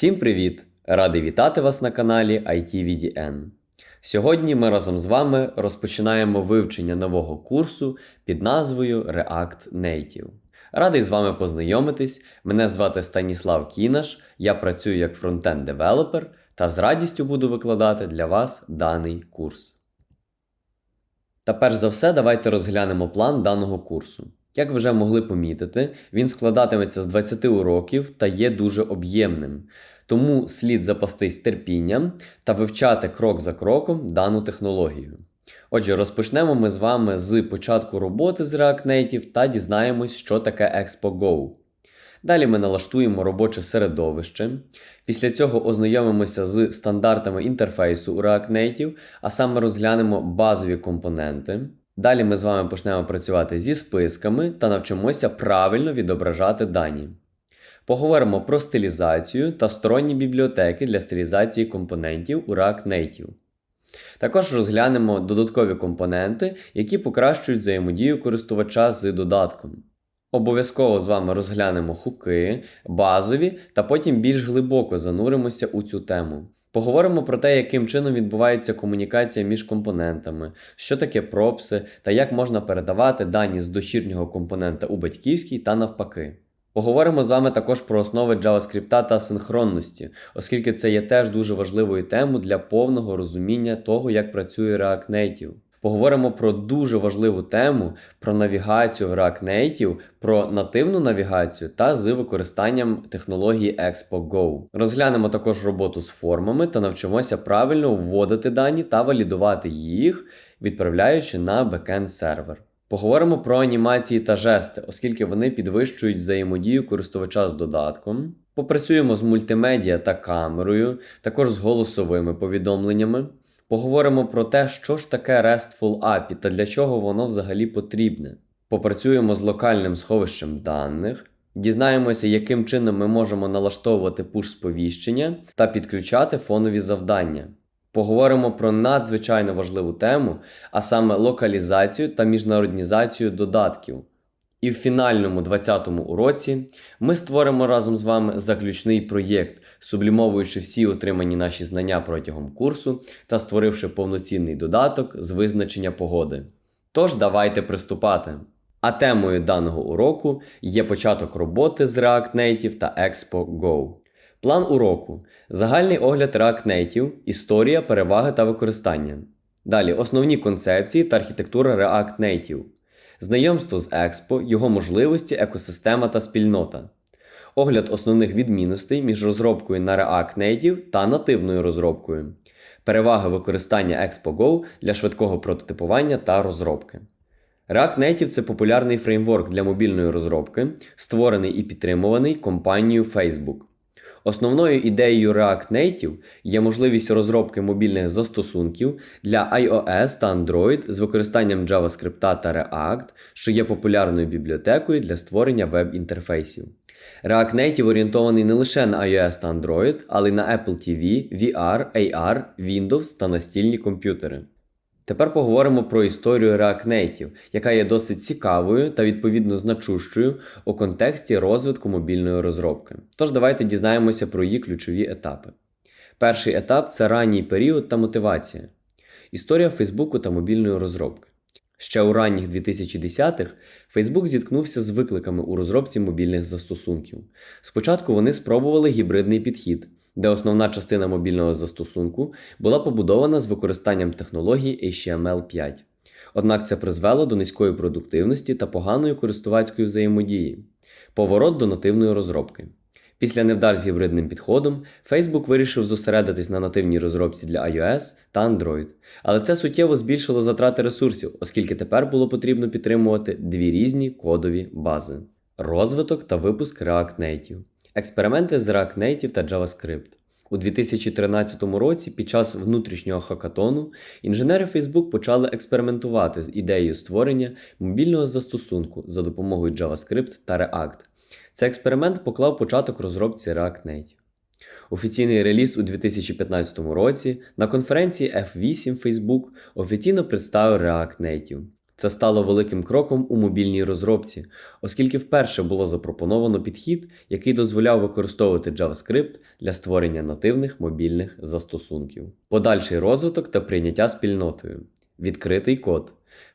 Всім привіт! Радий вітати вас на каналі ITVDN. Сьогодні ми разом з вами розпочинаємо вивчення нового курсу під назвою React Native. Радий з вами познайомитись. Мене звати Станіслав Кінаш, я працюю як фронтенд девелопер та з радістю буду викладати для вас даний курс. Та перш за все, давайте розглянемо план даного курсу. Як ви вже могли помітити, він складатиметься з 20 уроків та є дуже об'ємним, тому слід запастись терпінням та вивчати крок за кроком дану технологію. Отже, розпочнемо ми з вами з початку роботи з React Native та дізнаємось, що таке Expo Go. Далі ми налаштуємо робоче середовище. Після цього ознайомимося з стандартами інтерфейсу у React Native, а саме розглянемо базові компоненти. Далі ми з вами почнемо працювати зі списками та навчимося правильно відображати дані. Поговоримо про стилізацію та сторонні бібліотеки для стилізації компонентів у React Native. Також розглянемо додаткові компоненти, які покращують взаємодію користувача з додатком. Обов'язково з вами розглянемо хуки, базові та потім більш глибоко зануримося у цю тему. Поговоримо про те, яким чином відбувається комунікація між компонентами, що таке пропси та як можна передавати дані з дочірнього компонента у батьківський та навпаки. Поговоримо з вами також про основи JavaScript та синхронності, оскільки це є теж дуже важливою темою для повного розуміння того, як працює React Native. Поговоримо про дуже важливу тему про навігацію в React Native, про нативну навігацію та з використанням технології Expo Go. Розглянемо також роботу з формами та навчимося правильно вводити дані та валідувати їх, відправляючи на бекенд сервер. Поговоримо про анімації та жести, оскільки вони підвищують взаємодію користувача з додатком. Попрацюємо з мультимедіа та камерою, також з голосовими повідомленнями. Поговоримо про те, що ж таке RESTful API та для чого воно взагалі потрібне. Попрацюємо з локальним сховищем даних, дізнаємося, яким чином ми можемо налаштовувати пуш-сповіщення та підключати фонові завдання. Поговоримо про надзвичайно важливу тему, а саме локалізацію та міжнароднізацію додатків. І в фінальному 20-му уроці ми створимо разом з вами заключний проєкт, сублімовуючи всі отримані наші знання протягом курсу та створивши повноцінний додаток з визначення погоди. Тож давайте приступати. А темою даного уроку є початок роботи з React Native та Expo Go. План уроку: загальний огляд React Native, історія, переваги та використання. Далі основні концепції та архітектура React Native. Знайомство з Expo, його можливості, екосистема та спільнота. Огляд основних відмінностей між розробкою на React Native та нативною розробкою. Переваги використання Expo Go для швидкого прототипування та розробки. React Native це популярний фреймворк для мобільної розробки, створений і підтримуваний компанією Facebook. Основною ідеєю React Native є можливість розробки мобільних застосунків для iOS та Android з використанням JavaScript та React, що є популярною бібліотекою для створення веб-інтерфейсів. React Native орієнтований не лише на iOS та Android, але й на Apple TV, VR, AR, Windows та настільні комп'ютери. Тепер поговоримо про історію Native, яка є досить цікавою та відповідно значущою у контексті розвитку мобільної розробки. Тож давайте дізнаємося про її ключові етапи. Перший етап це ранній період та мотивація. Історія Фейсбуку та мобільної розробки. Ще у ранніх 2010-х Facebook зіткнувся з викликами у розробці мобільних застосунків. Спочатку вони спробували гібридний підхід, де основна частина мобільного застосунку була побудована з використанням технології HTML5. Однак це призвело до низької продуктивності та поганої користувацької взаємодії, поворот до нативної розробки. Після невдач з гібридним підходом Facebook вирішив зосередитись на нативній розробці для iOS та Android, але це суттєво збільшило затрати ресурсів, оскільки тепер було потрібно підтримувати дві різні кодові бази: розвиток та випуск React Native. Експерименти з React Native та JavaScript. У 2013 році, під час внутрішнього хакатону, інженери Facebook почали експериментувати з ідеєю створення мобільного застосунку за допомогою JavaScript та React. Цей експеримент поклав початок розробці React Native. Офіційний реліз у 2015 році на конференції F8 Facebook офіційно представив React Native. Це стало великим кроком у мобільній розробці, оскільки вперше було запропоновано підхід, який дозволяв використовувати JavaScript для створення нативних мобільних застосунків. Подальший розвиток та прийняття спільнотою. Відкритий код.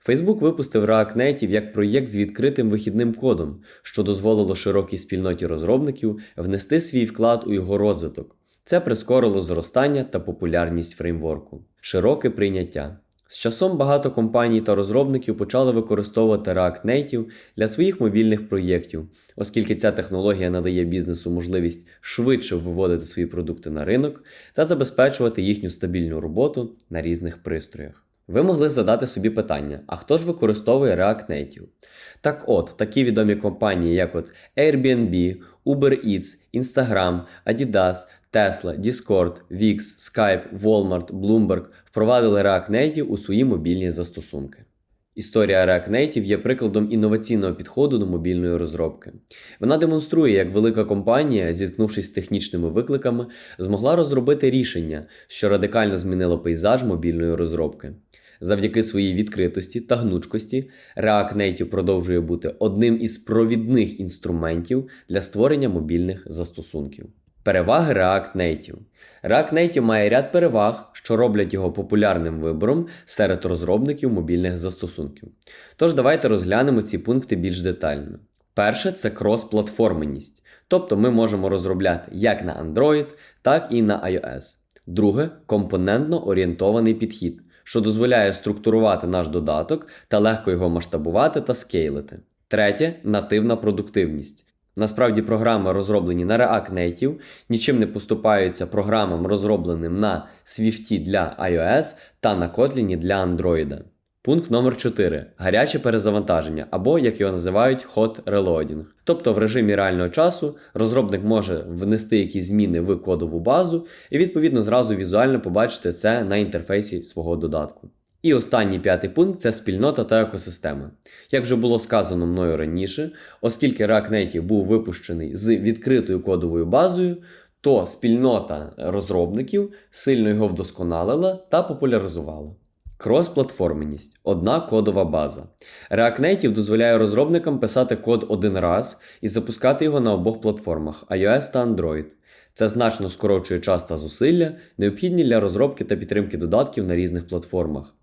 Facebook випустив React Native як проєкт з відкритим вихідним кодом, що дозволило широкій спільноті розробників внести свій вклад у його розвиток. Це прискорило зростання та популярність фреймворку. Широке прийняття. З часом багато компаній та розробників почали використовувати React Native для своїх мобільних проєктів, оскільки ця технологія надає бізнесу можливість швидше виводити свої продукти на ринок та забезпечувати їхню стабільну роботу на різних пристроях. Ви могли задати собі питання: а хто ж використовує React Native? Так от, такі відомі компанії, як от Airbnb, Uber Eats, Instagram, Adidas, Tesla, Discord, Wix, Skype, Walmart, Bloomberg впровадили React Native у свої мобільні застосунки. Історія React Native є прикладом інноваційного підходу до мобільної розробки. Вона демонструє, як велика компанія, зіткнувшись з технічними викликами, змогла розробити рішення, що радикально змінило пейзаж мобільної розробки. Завдяки своїй відкритості та гнучкості, React Native продовжує бути одним із провідних інструментів для створення мобільних застосунків. Переваги React Native. React Native має ряд переваг, що роблять його популярним вибором серед розробників мобільних застосунків. Тож давайте розглянемо ці пункти більш детально. Перше це крос-платформеність, тобто ми можемо розробляти як на Android, так і на iOS. Друге компонентно орієнтований підхід, що дозволяє структурувати наш додаток та легко його масштабувати та скейлити. Третє нативна продуктивність. Насправді, програми, розроблені на React Native, нічим не поступаються програмам, розробленим на Swift для iOS та на Kotlin для Android. Пункт номер 4 гаряче перезавантаження, або, як його називають, hot reloading. Тобто в режимі реального часу розробник може внести якісь зміни в кодову базу і відповідно зразу візуально побачити це на інтерфейсі свого додатку. І останній п'ятий пункт це спільнота та екосистема. Як вже було сказано мною раніше, оскільки React Native був випущений з відкритою кодовою базою, то спільнота розробників сильно його вдосконалила та популяризувала. Кросплатформеність одна кодова база. React Native дозволяє розробникам писати код один раз і запускати його на обох платформах iOS та Android. Це значно скорочує час та зусилля, необхідні для розробки та підтримки додатків на різних платформах.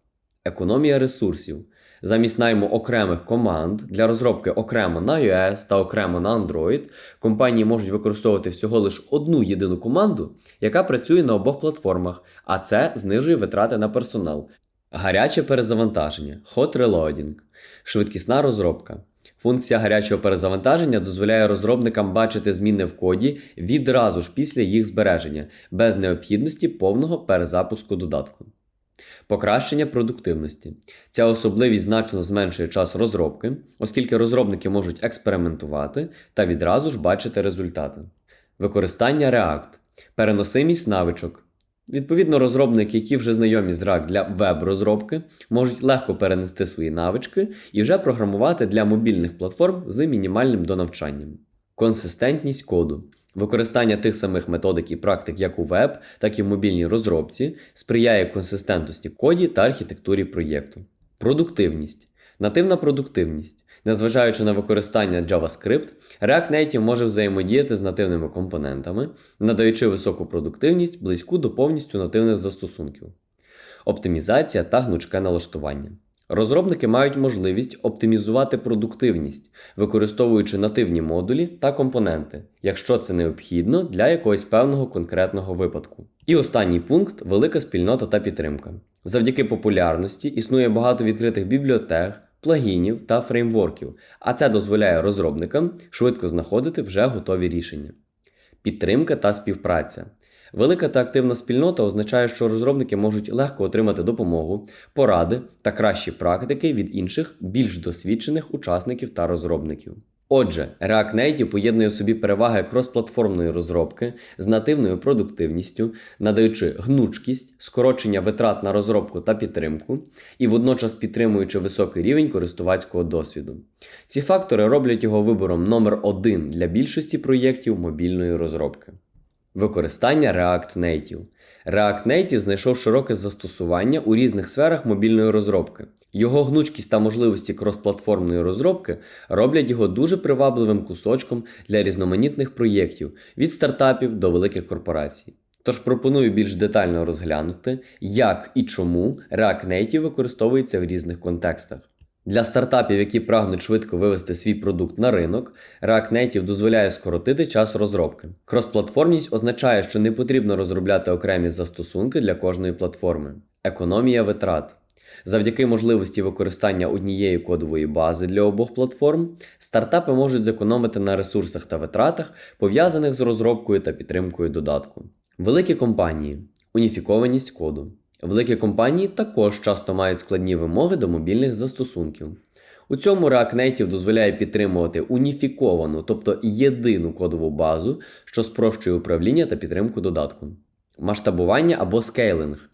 Економія ресурсів. Замість найму окремих команд для розробки окремо на iOS та окремо на Android, компанії можуть використовувати всього лише одну єдину команду, яка працює на обох платформах, а це знижує витрати на персонал. Гаряче перезавантаження, hot reloading, швидкісна розробка. Функція гарячого перезавантаження дозволяє розробникам бачити зміни в коді відразу ж після їх збереження, без необхідності повного перезапуску додатку. Покращення продуктивності. Ця особливість значно зменшує час розробки, оскільки розробники можуть експериментувати та відразу ж бачити результати. Використання React, переносимість навичок. Відповідно, розробники, які вже знайомі з React для веб-розробки, можуть легко перенести свої навички і вже програмувати для мобільних платформ з мінімальним донавчанням. Консистентність коду. Використання тих самих методик і практик як у веб, так і в мобільній розробці сприяє консистентності коді та архітектурі проєкту. Продуктивність. Нативна продуктивність. Незважаючи на використання JavaScript, React Native може взаємодіяти з нативними компонентами, надаючи високу продуктивність близьку до повністю нативних застосунків. Оптимізація та гнучке налаштування. Розробники мають можливість оптимізувати продуктивність, використовуючи нативні модулі та компоненти, якщо це необхідно для якогось певного конкретного випадку. І останній пункт велика спільнота та підтримка. Завдяки популярності існує багато відкритих бібліотек, плагінів та фреймворків, а це дозволяє розробникам швидко знаходити вже готові рішення. Підтримка та співпраця. Велика та активна спільнота означає, що розробники можуть легко отримати допомогу, поради та кращі практики від інших, більш досвідчених учасників та розробників. Отже, React Native поєднує в собі переваги кросплатформної розробки з нативною продуктивністю, надаючи гнучкість, скорочення витрат на розробку та підтримку, і водночас підтримуючи високий рівень користувацького досвіду. Ці фактори роблять його вибором номер один для більшості проєктів мобільної розробки. Використання React Native. React Native знайшов широке застосування у різних сферах мобільної розробки. Його гнучкість та можливості кросплатформної розробки роблять його дуже привабливим кусочком для різноманітних проєктів від стартапів до великих корпорацій. Тож пропоную більш детально розглянути, як і чому React Native використовується в різних контекстах. Для стартапів, які прагнуть швидко вивести свій продукт на ринок, React Native дозволяє скоротити час розробки. Кросплатформність означає, що не потрібно розробляти окремі застосунки для кожної платформи. Економія витрат. Завдяки можливості використання однієї кодової бази для обох платформ, стартапи можуть зекономити на ресурсах та витратах, пов'язаних з розробкою та підтримкою додатку. Великі компанії уніфікованість коду. Великі компанії також часто мають складні вимоги до мобільних застосунків. У цьому React Native дозволяє підтримувати уніфіковану, тобто єдину кодову базу, що спрощує управління та підтримку додатку. Масштабування або скейлинг.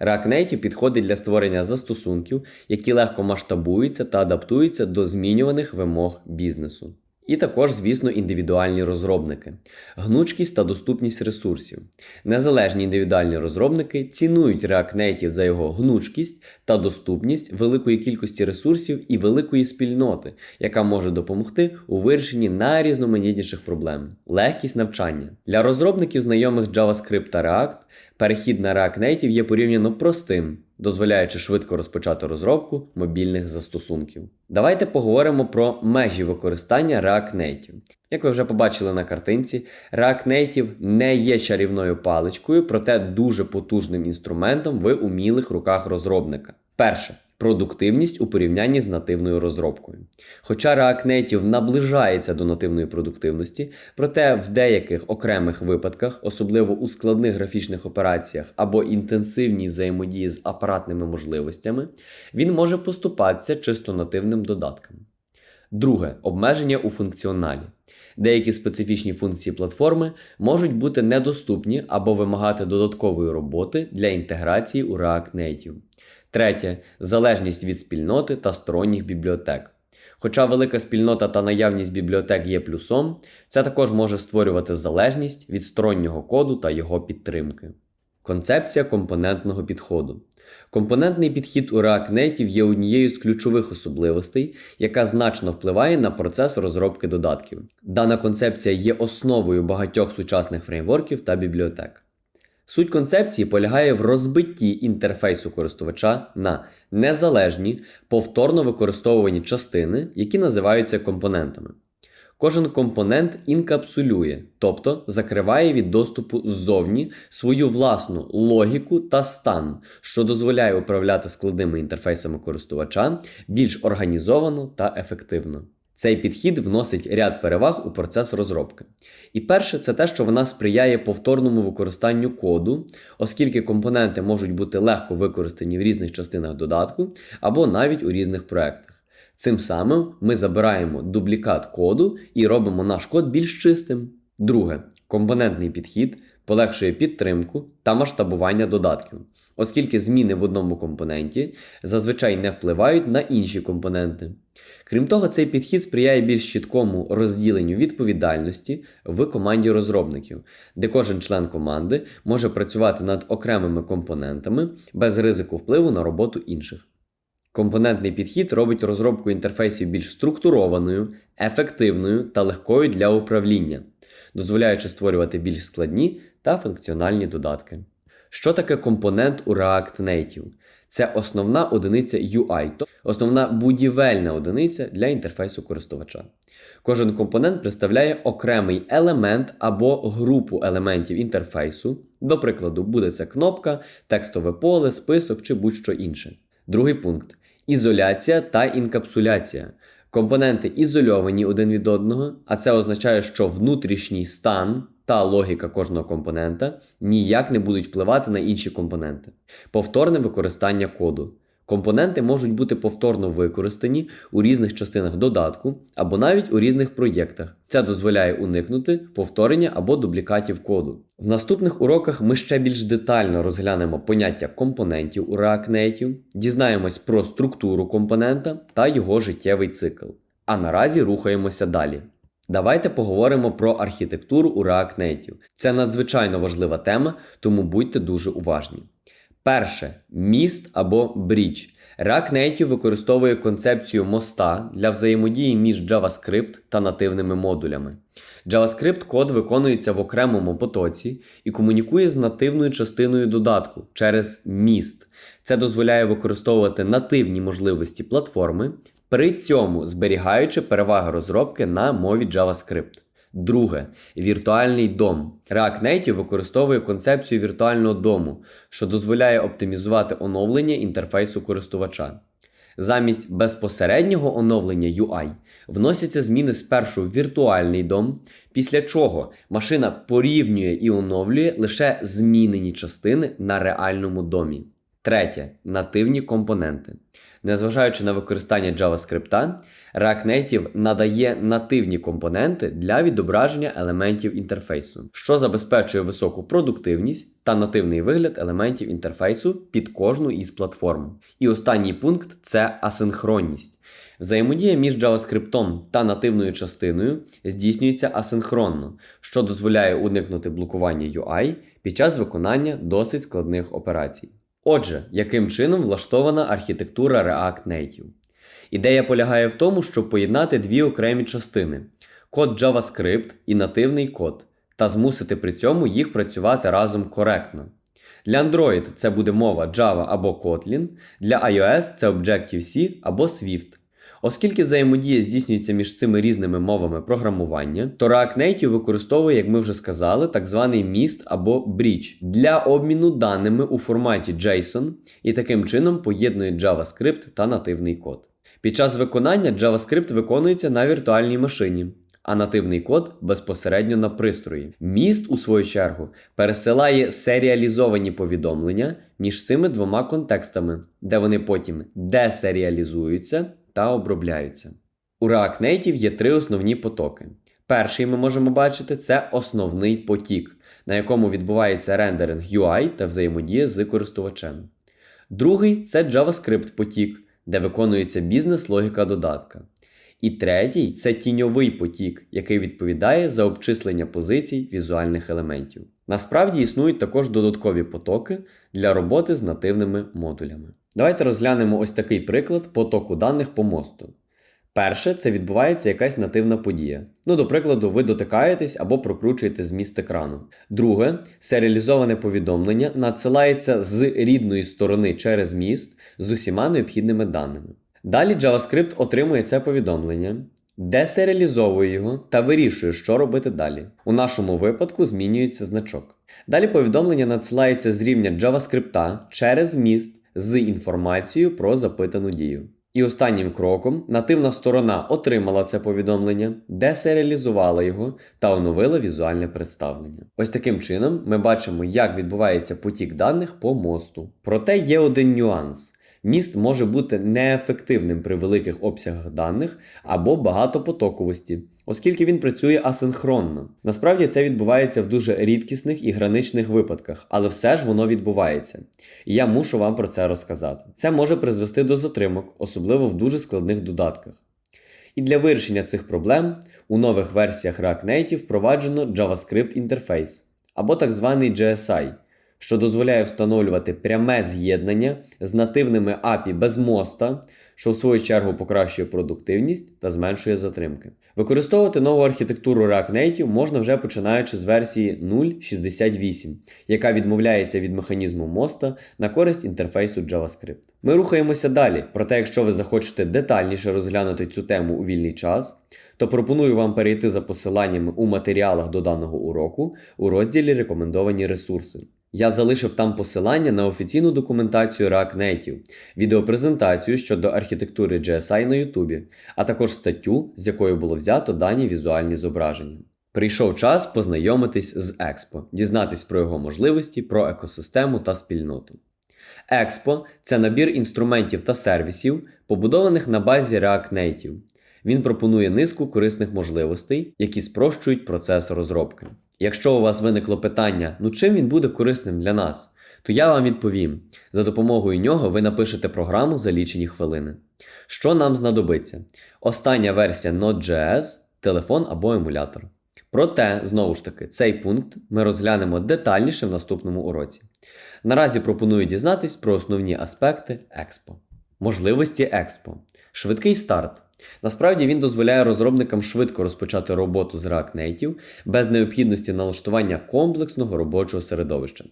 React Native підходить для створення застосунків, які легко масштабуються та адаптуються до змінюваних вимог бізнесу. І також, звісно, індивідуальні розробники, гнучкість та доступність ресурсів. Незалежні індивідуальні розробники цінують React Native за його гнучкість та доступність великої кількості ресурсів і великої спільноти, яка може допомогти у вирішенні найрізноманітніших проблем. Легкість навчання для розробників знайомих JavaScript та React. Перехід на React Native є порівняно простим, дозволяючи швидко розпочати розробку мобільних застосунків. Давайте поговоримо про межі використання React Native. Як ви вже побачили на картинці, React Native не є чарівною паличкою, проте дуже потужним інструментом в умілих руках розробника. Перше. Продуктивність у порівнянні з нативною розробкою. Хоча React Native наближається до нативної продуктивності, проте в деяких окремих випадках, особливо у складних графічних операціях або інтенсивній взаємодії з апаратними можливостями, він може поступатися чисто нативним додаткам. Друге обмеження у функціоналі. Деякі специфічні функції платформи можуть бути недоступні або вимагати додаткової роботи для інтеграції у React Native. Третє залежність від спільноти та сторонніх бібліотек. Хоча велика спільнота та наявність бібліотек є плюсом, це також може створювати залежність від стороннього коду та його підтримки. Концепція компонентного підходу. Компонентний підхід у React Native є однією з ключових особливостей, яка значно впливає на процес розробки додатків. Дана концепція є основою багатьох сучасних фреймворків та бібліотек. Суть концепції полягає в розбитті інтерфейсу користувача на незалежні, повторно використовувані частини, які називаються компонентами. Кожен компонент інкапсулює, тобто закриває від доступу ззовні свою власну логіку та стан, що дозволяє управляти складними інтерфейсами користувача більш організовано та ефективно. Цей підхід вносить ряд переваг у процес розробки. І перше, це те, що вона сприяє повторному використанню коду, оскільки компоненти можуть бути легко використані в різних частинах додатку або навіть у різних проєктах. Цим самим ми забираємо дублікат коду і робимо наш код більш чистим. Друге, компонентний підхід полегшує підтримку та масштабування додатків, оскільки зміни в одному компоненті зазвичай не впливають на інші компоненти. Крім того, цей підхід сприяє більш чіткому розділенню відповідальності в команді розробників, де кожен член команди може працювати над окремими компонентами без ризику впливу на роботу інших. Компонентний підхід робить розробку інтерфейсів більш структурованою, ефективною та легкою для управління, дозволяючи створювати більш складні та функціональні додатки. Що таке компонент у React Native? Це основна одиниця UI, тобто основна будівельна одиниця для інтерфейсу користувача. Кожен компонент представляє окремий елемент або групу елементів інтерфейсу. До прикладу, буде це кнопка, текстове поле, список чи будь-що інше. Другий пункт ізоляція та інкапсуляція. Компоненти ізольовані один від одного, а це означає, що внутрішній стан та логіка кожного компонента ніяк не будуть впливати на інші компоненти. Повторне використання коду. Компоненти можуть бути повторно використані у різних частинах додатку або навіть у різних проєктах. Це дозволяє уникнути повторення або дублікатів коду. В наступних уроках ми ще більш детально розглянемо поняття компонентів у React Native, дізнаємось про структуру компонента та його життєвий цикл. А наразі рухаємося далі. Давайте поговоримо про архітектуру у React Native. Це надзвичайно важлива тема, тому будьте дуже уважні. Перше міст або брідж. React Native використовує концепцію моста для взаємодії між JavaScript та нативними модулями. JavaScript код виконується в окремому потоці і комунікує з нативною частиною додатку через міст. Це дозволяє використовувати нативні можливості платформи, при цьому зберігаючи переваги розробки на мові JavaScript. Друге віртуальний дом. React Native використовує концепцію віртуального дому, що дозволяє оптимізувати оновлення інтерфейсу користувача. Замість безпосереднього оновлення UI вносяться зміни спершу в віртуальний дом, після чого машина порівнює і оновлює лише змінені частини на реальному домі. Третє нативні компоненти. Незважаючи на використання JavaScript, React Native надає нативні компоненти для відображення елементів інтерфейсу, що забезпечує високу продуктивність та нативний вигляд елементів інтерфейсу під кожну із платформ. І останній пункт це асинхронність. Взаємодія між JavaScript та нативною частиною здійснюється асинхронно, що дозволяє уникнути блокування UI під час виконання досить складних операцій. Отже, яким чином влаштована архітектура React Native? Ідея полягає в тому, щоб поєднати дві окремі частини: код JavaScript і нативний код, та змусити при цьому їх працювати разом коректно. Для Android це буде мова Java або Kotlin, для iOS це Objective-C або Swift. Оскільки взаємодія здійснюється між цими різними мовами програмування, то React Native використовує, як ми вже сказали, так званий міст або брідж для обміну даними у форматі JSON і таким чином поєднує JavaScript та нативний код. Під час виконання JavaScript виконується на віртуальній машині, а нативний код безпосередньо на пристрої. Міст, у свою чергу, пересилає серіалізовані повідомлення між цими двома контекстами, де вони потім десеріалізуються та обробляються. У React є три основні потоки. Перший ми можемо бачити це основний потік, на якому відбувається рендеринг UI та взаємодія з користувачем. Другий це JavaScript потік, де виконується бізнес-логіка додатка. І третій це тіньовий потік, який відповідає за обчислення позицій візуальних елементів. Насправді існують також додаткові потоки для роботи з нативними модулями. Давайте розглянемо ось такий приклад потоку даних по мосту. Перше, це відбувається якась нативна подія. Ну, до прикладу, ви дотикаєтесь або прокручуєте зміст екрану. Друге, серіалізоване повідомлення надсилається з рідної сторони через міст з усіма необхідними даними. Далі JavaScript отримує це повідомлення, десеріалізовує його та вирішує, що робити далі. У нашому випадку змінюється значок. Далі повідомлення надсилається з рівня JavaScript через міст з інформацією про запитану дію. І останнім кроком нативна сторона отримала це повідомлення, десеріалізувала його та оновила візуальне представлення. Ось таким чином ми бачимо, як відбувається потік даних по мосту. Проте є один нюанс. Міст може бути неефективним при великих обсягах даних або багатопотоковості, оскільки він працює асинхронно. Насправді це відбувається в дуже рідкісних і граничних випадках, але все ж воно відбувається. І я мушу вам про це розказати. Це може призвести до затримок, особливо в дуже складних додатках. І для вирішення цих проблем у нових версіях React Native впроваджено JavaScript інтерфейс або так званий GSI що дозволяє встановлювати пряме з'єднання з нативними API без моста, що в свою чергу покращує продуктивність та зменшує затримки. Використовувати нову архітектуру React Native можна вже починаючи з версії 0.68, яка відмовляється від механізму моста на користь інтерфейсу JavaScript. Ми рухаємося далі, проте, якщо ви захочете детальніше розглянути цю тему у вільний час, то пропоную вам перейти за посиланнями у матеріалах до даного уроку у розділі Рекомендовані ресурси. Я залишив там посилання на офіційну документацію React Native, відеопрезентацію щодо архітектури GSI на YouTube, а також статтю, з якою було взято дані візуальні зображення. Прийшов час познайомитись з Expo, дізнатись про його можливості, про екосистему та спільноту. Expo – це набір інструментів та сервісів, побудованих на базі React Native. Він пропонує низку корисних можливостей, які спрощують процес розробки. Якщо у вас виникло питання, ну чим він буде корисним для нас, то я вам відповім: за допомогою нього ви напишете програму за лічені хвилини. Що нам знадобиться? Остання версія Node.js, телефон або емулятор. Проте, знову ж таки, цей пункт ми розглянемо детальніше в наступному уроці. Наразі пропоную дізнатись про основні аспекти Експо. Можливості Експо. Швидкий старт. Насправді він дозволяє розробникам швидко розпочати роботу з React Native без необхідності налаштування комплексного робочого середовища.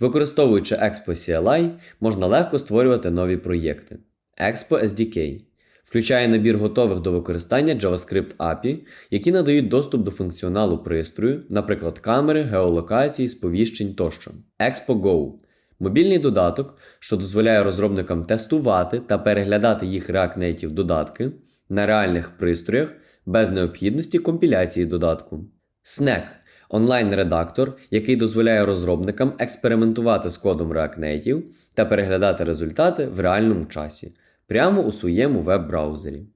Використовуючи Expo CLI, можна легко створювати нові проєкти. Expo SDK включає набір готових до використання JavaScript API, які надають доступ до функціоналу пристрою, наприклад, камери, геолокації, сповіщень тощо. Expo Go мобільний додаток, що дозволяє розробникам тестувати та переглядати їх React Native додатки на реальних пристроях без необхідності компіляції додатку. Snack онлайн-редактор, який дозволяє розробникам експериментувати з кодом React Native та переглядати результати в реальному часі прямо у своєму веб-браузері.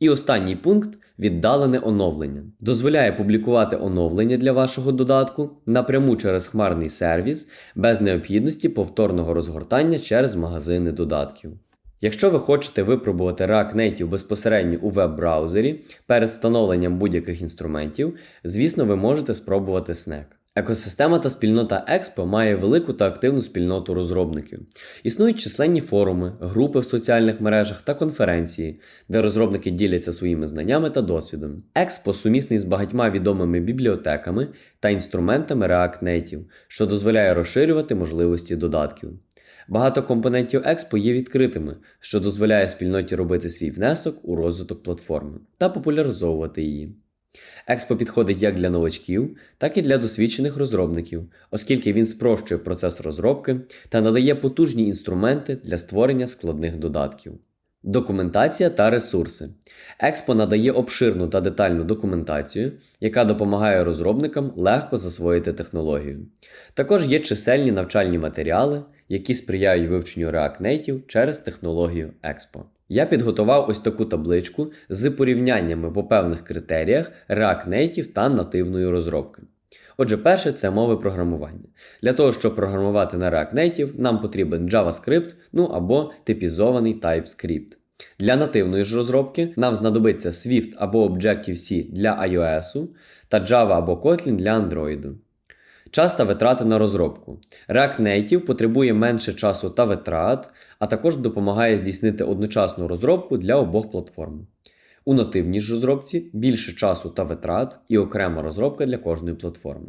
І останній пункт віддалене оновлення. Дозволяє публікувати оновлення для вашого додатку напряму через хмарний сервіс без необхідності повторного розгортання через магазини додатків. Якщо ви хочете випробувати React Native безпосередньо у веб-браузері перед встановленням будь-яких інструментів, звісно, ви можете спробувати Snack. Екосистема та спільнота Expo має велику та активну спільноту розробників. Існують численні форуми, групи в соціальних мережах та конференції, де розробники діляться своїми знаннями та досвідом. Expo сумісний з багатьма відомими бібліотеками та інструментами React Native, що дозволяє розширювати можливості додатків. Багато компонентів Expo є відкритими, що дозволяє спільноті робити свій внесок у розвиток платформи та популяризовувати її. Експо підходить як для новачків, так і для досвідчених розробників, оскільки він спрощує процес розробки та надає потужні інструменти для створення складних додатків. Документація та ресурси. Експо надає обширну та детальну документацію, яка допомагає розробникам легко засвоїти технологію. Також є чисельні навчальні матеріали, які сприяють вивченню React Native через технологію Expo. Я підготував ось таку табличку з порівняннями по певних критеріях React Native та нативної розробки. Отже, перше це мови програмування. Для того, щоб програмувати на React Native, нам потрібен JavaScript, ну або типізований TypeScript. Для нативної ж розробки нам знадобиться Swift або Objective-C для iOS та Java або Kotlin для Android. Час та витрати на розробку. React Native потребує менше часу та витрат, а також допомагає здійснити одночасну розробку для обох платформ. У нативній ж розробці більше часу та витрат і окрема розробка для кожної платформи.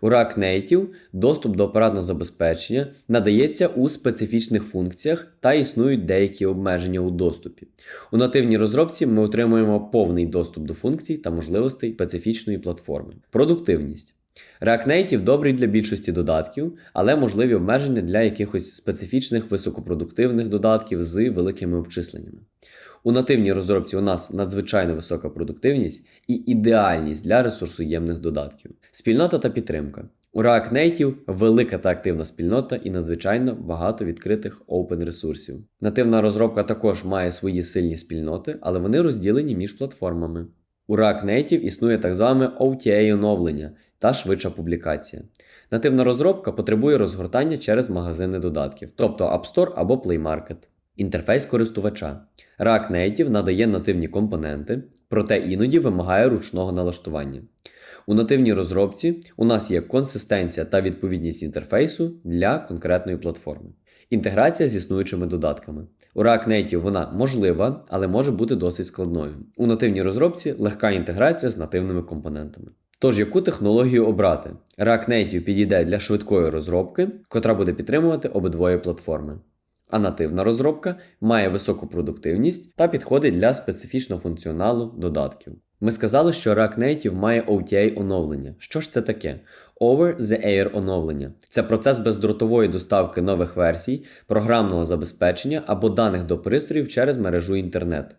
У React Native доступ до апаратного забезпечення надається у специфічних функціях та існують деякі обмеження у доступі. У нативній розробці ми отримуємо повний доступ до функцій та можливостей специфічної платформи. Продуктивність. React Native добрий для більшості додатків, але можливі обмеження для якихось специфічних високопродуктивних додатків з великими обчисленнями. У нативній розробці у нас надзвичайно висока продуктивність і ідеальність для ресурсоємних додатків. Спільнота та підтримка. У React Native велика та активна спільнота і надзвичайно багато відкритих open ресурсів. Нативна розробка також має свої сильні спільноти, але вони розділені між платформами. У React Native існує так зване OTA оновлення та швидша публікація. Нативна розробка потребує розгортання через магазини додатків, тобто App Store або Play Market. Інтерфейс користувача. React Native надає нативні компоненти, проте іноді вимагає ручного налаштування. У нативній розробці у нас є консистенція та відповідність інтерфейсу для конкретної платформи. Інтеграція з існуючими додатками. У React Native вона можлива, але може бути досить складною. У нативній розробці легка інтеграція з нативними компонентами. Тож, яку технологію обрати? React Native підійде для швидкої розробки, котра буде підтримувати обидвоє платформи. А нативна розробка має високу продуктивність та підходить для специфічного функціоналу додатків. Ми сказали, що React Native має OTA оновлення. Що ж це таке? Over the Air оновлення. Це процес бездротової доставки нових версій, програмного забезпечення або даних до пристроїв через мережу інтернет.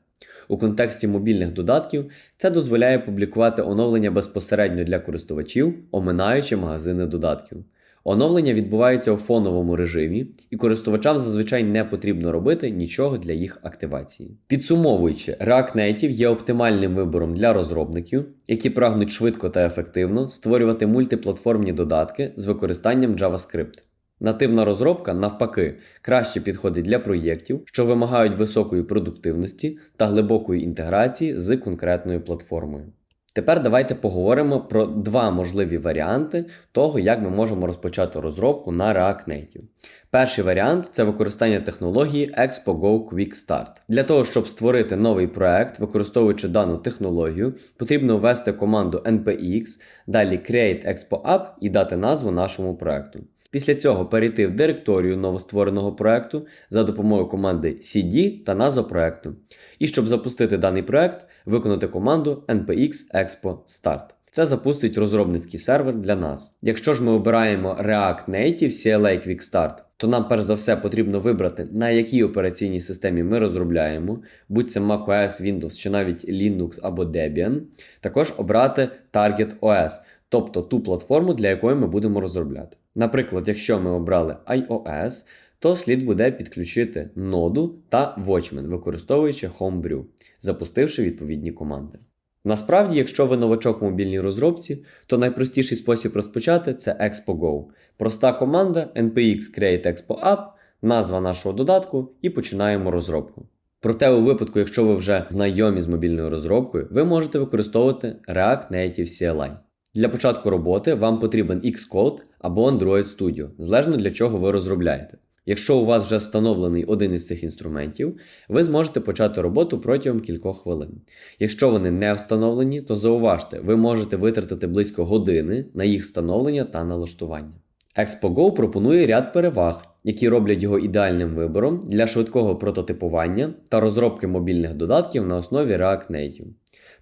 У контексті мобільних додатків це дозволяє публікувати оновлення безпосередньо для користувачів, оминаючи магазини додатків. Оновлення відбувається у фоновому режимі, і користувачам зазвичай не потрібно робити нічого для їх активації. Підсумовуючи, React Native є оптимальним вибором для розробників, які прагнуть швидко та ефективно створювати мультиплатформні додатки з використанням JavaScript. Нативна розробка, навпаки, краще підходить для проєктів, що вимагають високої продуктивності та глибокої інтеграції з конкретною платформою. Тепер давайте поговоримо про два можливі варіанти того, як ми можемо розпочати розробку на React Native. Перший варіант це використання технології ExpoGo Quick Start. Для того, щоб створити новий проект, використовуючи дану технологію, потрібно ввести команду npx, далі create expo app і дати назву нашому проекту. Після цього перейти в директорію новоствореного проекту за допомогою команди cd та назва проекту. І щоб запустити даний проект, виконати команду npx expo start. Це запустить розробницький сервер для нас. Якщо ж ми обираємо React Native CLA Quick Start, то нам перш за все потрібно вибрати, на якій операційній системі ми розробляємо, будь це macOS, Windows чи навіть Linux або Debian. Також обрати Target OS, тобто ту платформу, для якої ми будемо розробляти. Наприклад, якщо ми обрали iOS, то слід буде підключити ноду та Watchman, використовуючи Homebrew, запустивши відповідні команди. Насправді, якщо ви новачок в мобільній розробці, то найпростіший спосіб розпочати це ExpoGo. Проста команда npx create expo app, назва нашого додатку і починаємо розробку. Проте, у випадку, якщо ви вже знайомі з мобільною розробкою, ви можете використовувати React Native CLI. Для початку роботи вам потрібен Xcode або Android Studio, залежно для чого ви розробляєте. Якщо у вас вже встановлений один із цих інструментів, ви зможете почати роботу протягом кількох хвилин. Якщо вони не встановлені, то зауважте, ви можете витратити близько години на їх встановлення та налаштування. ExpoGo пропонує ряд переваг, які роблять його ідеальним вибором для швидкого прототипування та розробки мобільних додатків на основі React Native.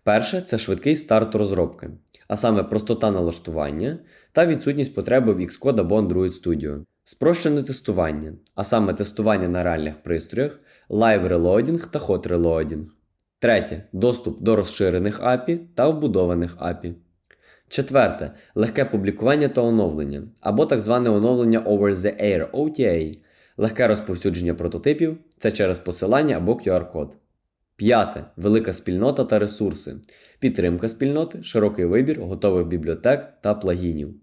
Перше це швидкий старт розробки, а саме простота налаштування та відсутність потреби в Xcode або Android Studio. Спрощене тестування, а саме тестування на реальних пристроях, Live Reloading та Hot Reloading. Третє доступ до розширених API та вбудованих API. Четверте легке публікування та оновлення, або так зване оновлення Over the Air OTA, легке розповсюдження прототипів це через посилання або QR-код. П'яте велика спільнота та ресурси, підтримка спільноти, широкий вибір готових бібліотек та плагінів.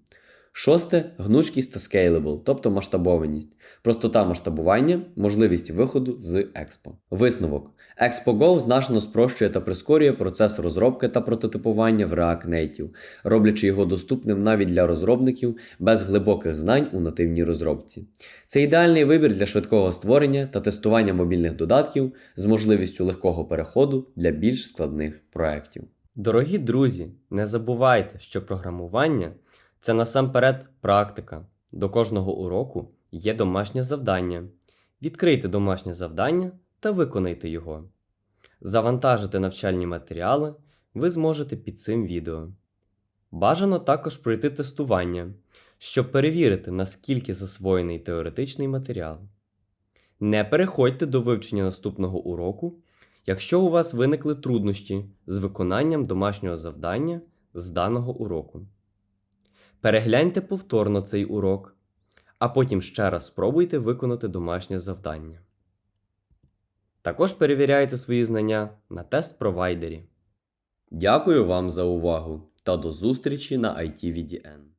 Шосте гнучкість та scalable, тобто масштабованість, простота масштабування, можливість виходу з Expo. Висновок. ExpoGo значно спрощує та прискорює процес розробки та прототипування в React Native, роблячи його доступним навіть для розробників без глибоких знань у нативній розробці. Це ідеальний вибір для швидкого створення та тестування мобільних додатків з можливістю легкого переходу для більш складних проєктів. Дорогі друзі, не забувайте, що програмування це насамперед практика. До кожного уроку є домашнє завдання. Відкрийте домашнє завдання та виконайте його. Завантажити навчальні матеріали ви зможете під цим відео. Бажано також пройти тестування, щоб перевірити, наскільки засвоєний теоретичний матеріал. Не переходьте до вивчення наступного уроку, якщо у вас виникли труднощі з виконанням домашнього завдання з даного уроку. Перегляньте повторно цей урок, а потім ще раз спробуйте виконати домашнє завдання. Також перевіряйте свої знання на тест-провайдері. Дякую вам за увагу та до зустрічі на ITVDN.